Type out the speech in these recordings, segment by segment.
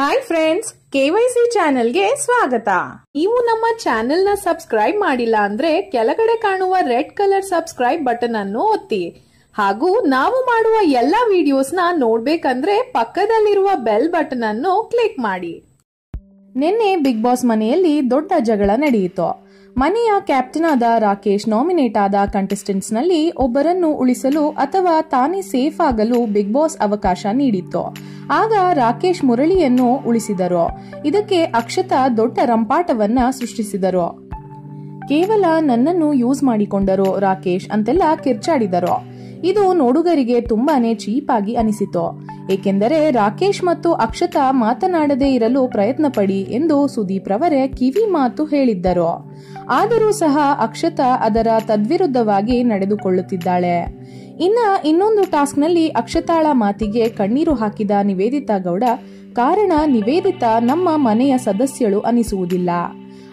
Hi friends KYC ಚಾನೆಲ್ಗೆ ಸ್ವಾಗತ. ನೀವು ನಮ್ಮ ಚಾನೆಲ್ನ ಸಬ್ಸ್ಕ್ರೈಬ್ ಮಾಡಿಲ್ಲ ಅಂದ್ರೆ ಕೆಳಗಡೆ ಕಾಣುವ ರೆಡ್ ಕಲರ್ ಸಬ್ಸ್ಕ್ರೈಬ್ ಬಟನ್ ಅನ್ನು ಒತ್ತಿ. ಹಾಗೂ ನಾವು ಮಾಡುವ ಎಲ್ಲಾ ವಿಡಿಯೋಸ್ನ ನೋಡ್ಬೇಕಂದ್ರೆ ಪಕ್ಕದಲ್ಲಿರುವ ಬೆಲ್ ಬಟನ್ ಅನ್ನು ಕ್ಲಿಕ್ ಮಾಡಿ. ನಿನ್ನೆ ಬಿಗ್ ಬಾಸ್ ಮನೆಯಲ್ಲಿ ದೊಡ್ಡ ಜಗಳ ನಡೆಯಿತು. ಮನೆಯ ಕ್ಯಾಪ್ಟನ್ ಆದ ರಾಕೇಶ್ ನಾಮಿನೇಟ್ ಆದ ಕಂಟೆಸ್ಟೆಂಟ್ಸ್ನಲ್ಲಿ ಒಬ್ಬರನ್ನು ಉಳಿಸಲು ಅಥವಾ ತಾನೇ ಸೇಫ್ ಆಗಲು ಬಿಗ್ ಬಾಸ್ ಅವಕಾಶ ನೀಡಿತ್ತು. ಆಗ ರಾಕೇಶ್ ಮುರಳಿಯನ್ನು ಉಳಿಸಿದರು. ಇದಕ್ಕೆ ಅಕ್ಷತಾ ದೊಡ್ಡ ರಂಪಾಟವನ್ನ ಸೃಷ್ಟಿಸಿದರು. ಕೇವಲ ನನ್ನನ್ನು ಯೂಸ್ ಮಾಡಿಕೊಂಡರು ರಾಕೇಶ್ ಅಂತೆಲ್ಲ ಕಿರ್ಚಾಡಿದರು. ಇದು ನೋಡುಗರಿಗೆ ತುಂಬಾನೇ ಚೀಪ್ ಆಗಿ ಅನಿಸಿತು. ಏಕೆಂದರೆ ರಾಕೇಶ್ ಮತ್ತು ಅಕ್ಷತಾ ಮಾತನಾಡದೇ ಇರಲು ಪ್ರಯತ್ನ ಪಡಿ ಎಂದು ಸುದೀಪ್ ರವರೇ ಕಿವಿ ಮಾತು ಹೇಳಿದ್ದರು. ಆದರೂ ಸಹ ಅಕ್ಷತಾ ಅದರ ತದ್ವಿರುದ್ಧವಾಗಿ ನಡೆದುಕೊಳ್ಳುತ್ತಿದ್ದಾಳೆ. ಇನ್ನ ಇನ್ನೊಂದು ಟಾಸ್ಕ್ನಲ್ಲಿ ಅಕ್ಷತಾಳ ಮಾತಿಗೆ ಕಣ್ಣೀರು ಹಾಕಿದ ನಿವೇದಿತಾ ಗೌಡ, ಕಾರಣ ನಿವೇದಿತಾ ನಮ್ಮ ಮನೆಯ ಸದಸ್ಯಳು ಅನಿಸುವುದಿಲ್ಲ.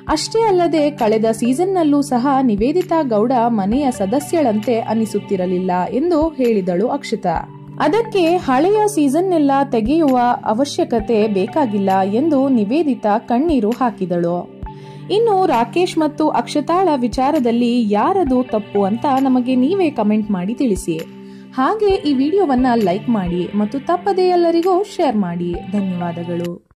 ಅಷ್ಟೇ ಅಲ್ಲದೆ ಕಳೆದ ಸೀಸನ್ನಲ್ಲೂ ಸಹ ನಿವೇದಿತಾ ಗೌಡ ಮನೆಯ ಸದಸ್ಯಳಂತೆ ಅನಿಸುತ್ತಿರಲಿಲ್ಲ ಎಂದು ಹೇಳಿದಳು ಅಕ್ಷತಾ. ಅದಕ್ಕೆ ಹಳೆಯ ಸೀಸನ್ನೆಲ್ಲ ತೆಗೆಯುವ ಅವಶ್ಯಕತೆ ಬೇಕಾಗಿಲ್ಲ ಎಂದು ನಿವೇದಿತಾ ಕಣ್ಣೀರು ಹಾಕಿದಳು. ಇನ್ನು ರಾಕೇಶ್ ಮತ್ತು ಅಕ್ಷತಾಳ ವಿಚಾರದಲ್ಲಿ ಯಾರದು ತಪ್ಪು ಅಂತ ನಮಗೆ ನೀವೇ ಕಮೆಂಟ್ ಮಾಡಿ ತಿಳಿಸಿ. ಹಾಗೆ ಈ ವಿಡಿಯೋವನ್ನ ಲೈಕ್ ಮಾಡಿ ಮತ್ತು ತಪ್ಪದೇ ಎಲ್ಲರಿಗೂ ಶೇರ್ ಮಾಡಿ. ಧನ್ಯವಾದಗಳು.